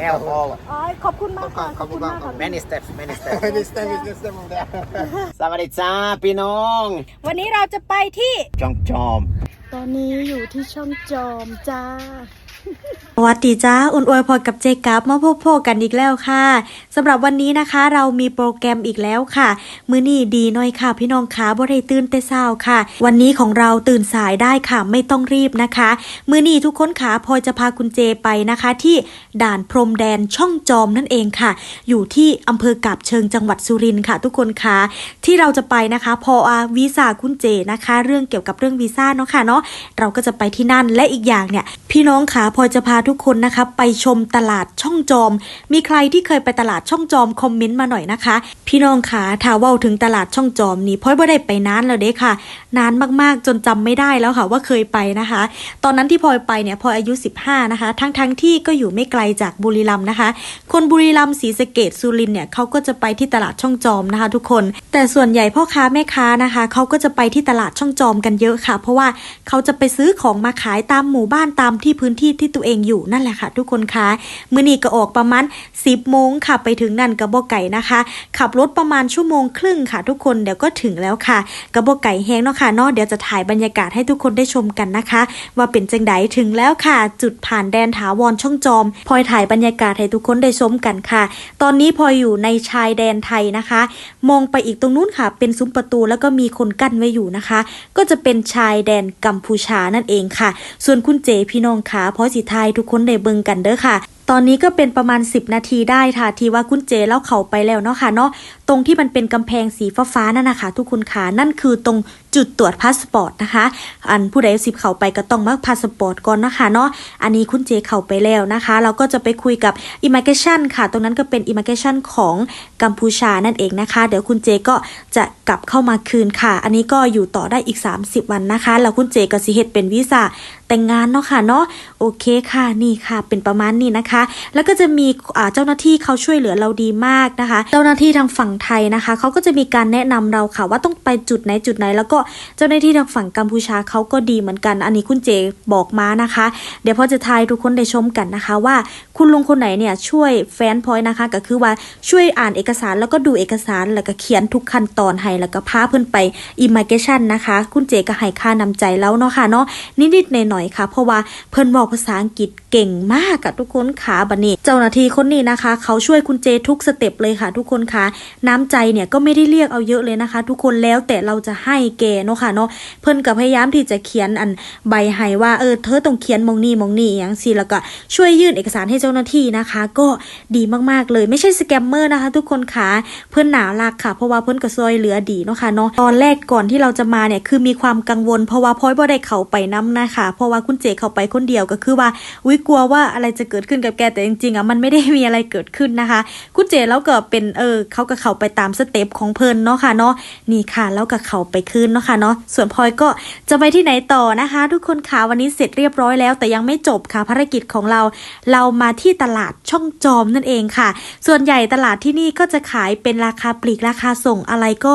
แอลพออ๋อขอบคุณมากค่ะขอบคุณมากค่ะ many steps many steps many steps many steps สวัสดีจ้าพี่น้องวันนี้เราจะไปที่จองจอม ตอนนี้อยู่ที่ช่องจอมจ้า สวัสดีจ้าอุ่นอวยพรกับเจกับมาพบพกันอีกแล้วค่ะสำหรับวันนี้นะคะ เรามีโปรแกรมอีกแล้วค่ะ มื้อนี้ดีหน่อยค่ะ พี่น้องขาบ่ได้ตื่นแต่เช้าค่ะ วันนี้ของเราตื่นสายได้ค่ะ ไม่ต้องรีบนะคะ มื้อนี้ทุกคนขาพลอจะพาคุณเจไปนะคะ ที่ด่านพรมแดนช่องจอมนั่นเองค่ะ อยู่ที่อำเภอกาบเชิงจังหวัดสุรินทร์ค่ะ ทุกคนคะที่เราจะไปนะคะ พออาวีซ่าคุณเจนะคะ เรื่องเกี่ยวกับเรื่องวีซ่าเนาะค่ะเนาะเราก็จะไปที่นั่นและอีกอย่างเนี่ย พี่น้องขาพลอยจะพาทุกคนนะคะไปชมตลาดช่องจอม มีใครที่เคยไปตลาดช่องจอมคอมเมนต์มาหน่อยนะคะ พี่น้องขาถ้าว่าถึงตลาดช่องจอมนี่พลอยบ่ได้ไปนานแล้วเด้ค่ะ นานมากๆจนจำไม่ได้แล้วค่ะว่าเคยไปนะคะ ตอนนั้นที่พลอยไปเนี่ยพลอยอายุ 15 นะคะ ทั้งๆทที่ก็อยู่ไม่ไกลจากบุรีรัมย์นะคะ คนบุรีรัมย์ศรีสะเกดสุรินเนี่ยเขาก็จะไปที่ตลาดช่องจอมนะคะทุกคน แต่ส่วนใหญ่พ่อค้าแม่ค้านะคะเขาก็จะไปที่ตลาดช่องจอมกันเยอะค่ะ เพราะว่าเขาจะไปซื้อของมาขายตามหมู่บ้านตามที่พื้นที่ที่ตัวเองอยู่นั่นแหละค่ะ ทุกคนคะมื้อนี้ก็ออกประมาณ 10โมงค่ะไปถึงนั่นกระบอกไก่นะคะ ขับรถประมาณชั่วโมงครึ่งค่ะ ทุกคนเดี๋ยวก็ถึงแล้วค่ะกระบอกไก่แห้งเนาะค่ะเนาะเดี๋ยวจะถ่ายบรรยากาศให้ทุกคนได้ชมกันนะคะ ว่าเป็นจังไดถึงแล้วค่ะ จุดผ่านแดนถาวรช่องจอมพลอยถ่ายบรรยากาศให้ทุกคนได้ชมกันค่ะ ตอนนี้พลอยอยู่ในชายแดนไทยนะคะ มองไปอีกตรงนู้นค่ะ เป็นซุ้มประตูแล้วก็มีคนกั้นไว้อยู่นะคะ ก็จะเป็นชายแดนกัมพูชานั่นเองค่ะ ส่วนคุณเจพี่น้องขาพลอยสิทายทุกคนได้เบิ่งกันเด้อค่ะ ตอนนี้ก็เป็นประมาณ 10 นาทีได้ค่ะ ที่ว่าคุณเจเล่าเขาไปแล้วเนาะค่ะเนาะตรงที่มันเป็นกำแพงสีฟ้าๆนั่นนะคะทุกคนค่ะนั่นคือตรง จุดตรวจพาสปอร์ตนะคะ อันผู้ใดสิบเขาไปก็ต้องมาพาสปอร์ตก่อนนะคะเนาะอันนี้คุณเจเขาไปแล้วนะคะ เราก็จะไปคุยกับ immigration ค่ะ ตรงนั้นก็เป็น immigration ของกัมพูชานั่นเองนะคะ เดี๋ยวคุณเจก็จะกลับเข้ามาคืนค่ะ อันนี้ก็อยู่ต่อได้อีก 30 วันนะคะ แล้วคุณเจก็สิเฮ็ดเป็นวีซ่าแต่งงานเนาะค่ะเนาะโอเคค่ะนี่ค่ะ เป็นประมาณนี้นะคะ แล้วก็จะมีเจ้าหน้าที่เขาช่วยเหลือเราดีมากนะคะ เจ้าหน้าที่ทางฝั่งไทยนะคะเขาก็จะมีการแนะนำเราค่ะว่าต้องไปจุดไหนจุดไหน แล้วก็เจ้าหน้าที่ทางฝั่งกัมพูชาเขาก็ดีเหมือนกัน อันนี้คุณเจบอกมานะคะ เดี๋ยวพอจะทายทุกคนได้ชมกันนะคะว่าคุณลุงคนไหนเนี่ยช่วยแฟนพอยนะคะ ก็คือว่าช่วยอ่านเอกสารแล้วก็ดูเอกสารแล้วก็เขียนทุกขั้นตอนให้แล้วก็พาเพื่อนไป immigration นะคะ คุณเจก็ให้ค่านำใจแล้วเนาะค่ะเนาะนิดๆหน่อยๆค่ะ เพราะว่าเพิ่อนบอกภาษาอังกฤษ เก่งมากอะทุกคนขาบันนี้เจ้าหน้าที่คนนี้นะคะ เขาช่วยคุณเจทุกสเต็ปเลยค่ะ ทุกคนคะน้ำใจเนี่ยก็ไม่ได้เรียกเอาเยอะเลยนะคะ ทุกคนแล้วแต่เราจะให้แกเนาะค่ะเนาะเพิ่นก็พยายามที่จะเขียนอันใบให้ว่าเออเธอต้องเขียนมองนี่มองนี่อย่างสิแล้วก็ช่วยยื่นเอกสารให้เจ้าหน้าที่นะคะ ก็ดีมากๆเลยไม่ใช่สแกมเมอร์นะคะ ทุกคนคะเพื่อนหนารักค่ะ เพราะว่าเพื่อนก็ซอยเหลือดีเนาะค่ะเนาะตอนแรกก่อนที่เราจะมาเนี่ยคือมีความกังวล เพราะว่าพอยบ่ได้เขาไปน้ำนะคะ เพราะว่าคุณเจเขาไปคนเดียวก็คือว่าอุ้ยกลัวว่าอะไรจะเกิดขึ้นกับแกแต่จริงๆอะมันไม่ได้มีอะไรเกิดขึ้นนะคะ คุณเจแล้วก็เป็นเออเขาก็เข้าไปตามสเต็ปของเพิ่นเนาะค่ะเนาะนี่ค่ะแล้วก็เข้าไปขึ้นเนาะค่ะเนาะส่วนพลอยก็จะไปที่ไหนต่อนะคะ ทุกคนค่ะวันนี้เสร็จเรียบร้อยแล้ว แต่ยังไม่จบค่ะภารกิจของเรา เรามาที่ตลาดช่องจอมนั่นเองค่ะ ส่วนใหญ่ตลาดที่นี่ก็จะขายเป็นราคาปลีกราคาส่งอะไรก็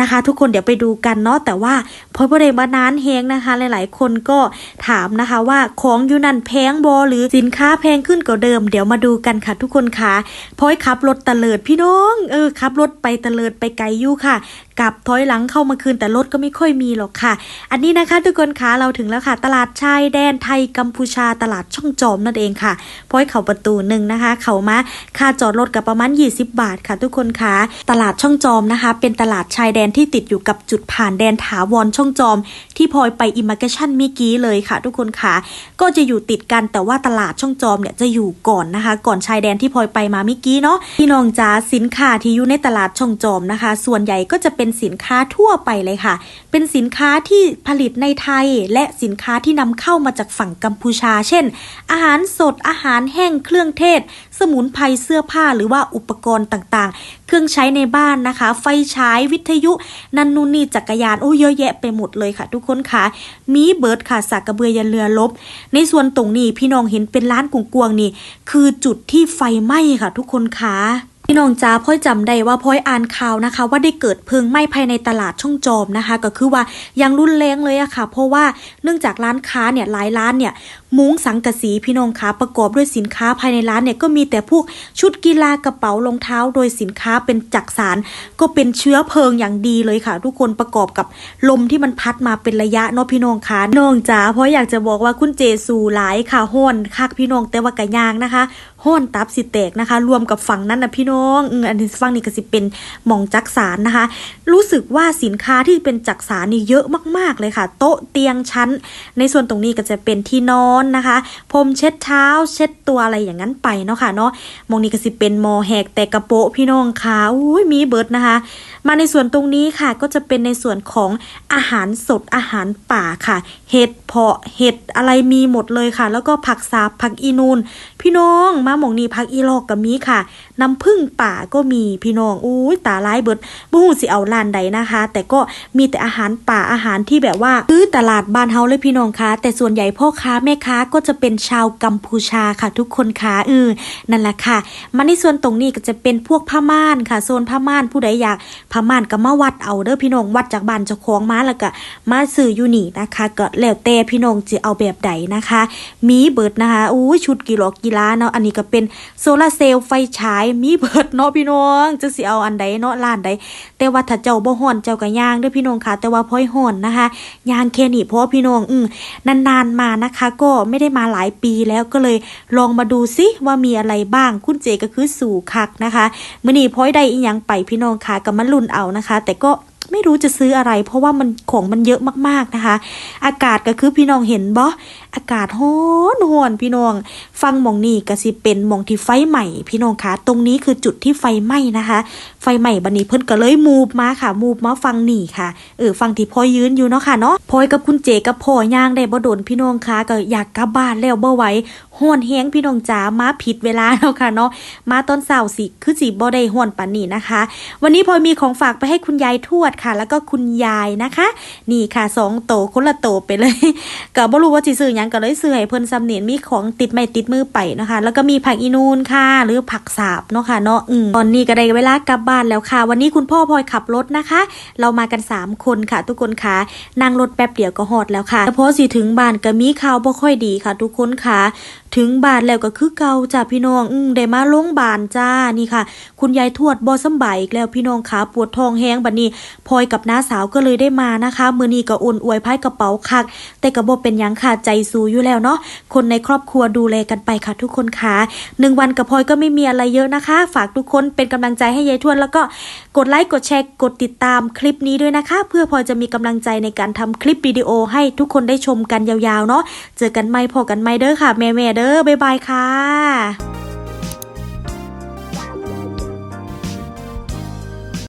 นะคะ ทุกคนเดี๋ยวไปดูกันเนาะแต่ว่าพลอยบ่ได้มานานเฮงนะคะ หลายๆ คนก็ถามนะคะว่าของอยู่นั่นแพงบอหรือสินค้าแพงขึ้นกว่าเดิม เดี๋ยวมาดูกันค่ะทุกคนค่ะพอยขับรถตะเลิดพี่น้องเออขับรถไปตะเลิดไปไกลอยู่ค่ะกลับถอยหลังเข้ามาคืนแต่รถก็ไม่ค่อยมีหรอกค่ะ อันนี้นะคะทุกคนคะเราถึงแล้วค่ะ ตลาดชายแดนไทยกัมพูชาตลาดช่องจอมนั่นเองค่ะพอยเข่าประตูหนึ่งนะคะ เข่ามาค่าจอดรถกับประมาณ 20 บาทค่ะ ทุกคนคะตลาดช่องจอมนะคะ เป็นตลาดชายแดนที่ติดอยู่กับจุดผ่านแดนถาวรช่องจอม ที่พลอยไปอิม g เกชันเมื่อกี้เลยค่ะ ทุกคนคะก็จะอยู่ติดกันแต่ว่าตลาดช่องจอมเนี่ยจะอยู่ก่อนนะคะ ก่อนชายแดนที่พลอยไปมาเมื่อกี้เนาะพี่น้องจ๋าสินค้าที่อยู่ในตลาดช่องจอมนะคะ ส่วนใหญ่ก็จะเป็นสินค้าทั่วไปเลยค่ะ เป็นสินค้าที่ผลิตในไทย และสินค้าที่นำเข้ามาจากฝั่งกัมพูชา เช่น อาหารสดอาหารแห้งเครื่องเทศ สมุนไพรเสื้อผ้าหรือว่าอุปกรณ์ต่างๆ เครื่องใช้ในบ้านนะคะ ไฟฉายวิทยุนันนูนนี่จักรยานโอ้เยอะแยะไปหมดเลยค่ะ ทุกคนค่ะมีเบิร์ดค่ะสากกระเบือยันเรือลบ ในส่วนตรงนี้พี่น้ององเห็นเป็นร้านกุงกวงนี่ คือจุดที่ไฟไหม้ค่ะทุกคนคะ พี่น้องจ้าพ่อยจำได้ว่าพ่อยอ่านข่าวนะคะ ว่าได้เกิดเพลิงไหม้ภายในตลาดช่องจอมนะคะ ก็คือว่ายังรุนแรงเลยอะค่ะ เพราะว่าเนื่องจากร้านค้าเนี่ยหลายร้านเนี่ยมุ้งสังกะสีพี่น้องคะประกอบด้วยสินค้าภายในร้านเนี่ยก็มีแต่พวกชุดกีฬากระเป๋ารองเท้า โดยสินค้าเป็นจักสาร ก็เป็นเชื้อเพลิงอย่างดีเลยค่ะ ทุกคนประกอบกับลมที่มันพัดมาเป็นระยะเนาะพี่น้องคะน้องจ๋าเพราะอยากจะบอกว่าคุณเจสูหลายค่ะห้อนคักพี่น้องแต่ว่ากะยางนะคะห้อนตับสิแตกนะคะ รวมกับฝั่งนั้นนะพี่น้องอันนี้ฝั่งนี้ก็สิเป็นหม่องจักสารนะคะ รู้สึกว่าสินค้าที่เป็นจักสารนี่เยอะมาก ๆ เลยค่ะ โต๊ะเตียงชั้น ในส่วนตรงนี้ก็จะเป็นที่นอนนะคะพรมเช็ดเท้า เช็ดตัวอะไรอย่างนั้นไปเนาะค่ะเนาะมองนี้ก็สิเป็นมอแหกแต่กระโปะพี่น้องค่ะอุ้ยมีเบิร์ดนะคะ มาในส่วนตรงนี้ค่ะก็จะเป็นในส่วนของอาหารสดอาหารป่าค่ะ เห็ดเพาะเห็ดอะไรมีหมดเลยค่ะ แล้วก็ผักสาบผักอีนูนพี่น้องมาหมองนี้ผักอีลอกก็มีค่ะ น้ำผึ้งป่าก็มีพี่น้องอุ้ยตาลายเบิดบ่ฮู้สิเอาร้านใดนะคะ แต่ก็มีแต่อาหารป่าอาหารที่แบบว่าซื้อตลาดบ้านเฮาเลยพี่น้องคะแต่ส่วนใหญ่พ่อค้าแม่ค้าก็จะเป็นชาวกัมพูชาค่ะทุกคนคะเออนั่นแหละค่ะ มาในส่วนตรงนี้ก็จะเป็นพวกผ้าม่านค่ะ โซนผ้าม่านผู้ใดอยากผ้าม่านก็มาวัดเอาเด้อพี่น้องวัดจากบ้านเจ้าของมาแล้วก็มาซื้ออยู่นี่นะคะ ก็แล้วแต่พี่น้องจะเอาแบบใดนะคะ มีเบิดนะคะอู้ยชุดกีฬากีฬาเนาะอันนี้ก็เป็นโซลาร์เซลล์ไฟฉายมีเบิดเนาะพี่น้องจะสิเอาอันใดเนาะร้านใดแต่ว่าถ้าเจ้าบ่ห่อนเจ้าก็ย่างด้วยพี่น้องค่ะ แต่ว่าพ้อยห่อนนะคะย่างแค่นี้เพราะพี่น้องอืมนานๆมานะคะ ก็ไม่ได้มาหลายปีแล้วก็เลยลองมาดูซิว่ามีอะไรบ้างคุณเจก็คือสู่คักนะคะมื้อนี้พ้อยได้อีหยังไปพี่น้องค่ะก็มาลุ้นเอานะคะ แต่ก็ ไม่รู้จะซื้ออะไร เพราะว่ามันของมันเยอะมากๆนะคะ อากาศก็คือพี่น้องเห็นบ่อากาศร้อนร้อนพี่น้อง ฟังมองนี่ก็สิเป็นมองที่ไฟใหม่พี่น้องคะตรงนี้คือจุดที่ไฟไหม้นะคะ ไฟใหม่บันนี้เพิ่นก็เลยมูฟมาค่ะ มูฟมาฟังนี่ค่ะเออฟังที่พ่อยืนอยู่เนาะค่ะเนาะพลอยกับคุณเจกับพ่อย่างได้บ่โดนพี่น้องคะก็อยากกลับบ้านแล้วบ่ไหว ห้อนแฮงพี่น้องจ๋ามาผิดเวลาแล้วค่ะเนาะมาตอนเช้าสิคือสิบ่ได้ห้อนปานนี้นะคะ วันนี้พลอยมีของฝากไปให้คุณยายทวดค่ะ แล้วก็คุณยายนะคะ นี่ค่ะสองโตคนละโตไปเลยก็บ่รู้ว่าสิซื้อยังก็เลยซื้อให้เพิ่นซ้ำเนียนมีของติดไม้ติดมือไปนะคะ แล้วก็มีผักอีนูนค่ะ หรือผักสาบเนาะค่ะเนาะอืมตอนนี้ก็ได้เวลากลับบ้านแล้วค่ะ วันนี้คุณพ่อพลอยขับรถนะคะ เรามากันสามคนค่ะ ทุกคนค่ะนั่งรถแป๊บเดียวก็ฮอดแล้วค่ะแต่พอสิถึงบ้านก็มีข่าวบ่ค่อยดีค่ะ ทุกคนค่ะถึงบานแล้วก็คือเก่าจ้าพี่น้องอืมได้มาโรงบาลจ้านี่ค่ะ คุณยายทวดบ่สำบายอีกแล้วพี่น้องขาปวดท้องแห้งบัดนี้พลอยกับน้าสาวก็เลยได้มานะคะมือนี้ก็อุ่นอวยพายกระเป๋าคัก แต่ก็บ่เป็นยังค่ะใจสู้อยู่แล้วเนาะคนในครอบครัวดูแลกันไปค่ะทุกคนค่ะหนึ่งวันกับพลอยก็ไม่มีอะไรเยอะนะคะ ฝากทุกคนเป็นกำลังใจให้ยายทวดแล้วก็กดไลค์กดแชร์กดติดตามคลิปนี้ด้วยนะคะ เพื่อพลอยจะมีกำลังใจในการทำคลิปวิดีโอให้ทุกคนได้ชมกันยาวๆเนาะเจอกันใหม่พอกันใหม่เด้อค่ะแม่ๆเด้อบ๊ายบายค่ะ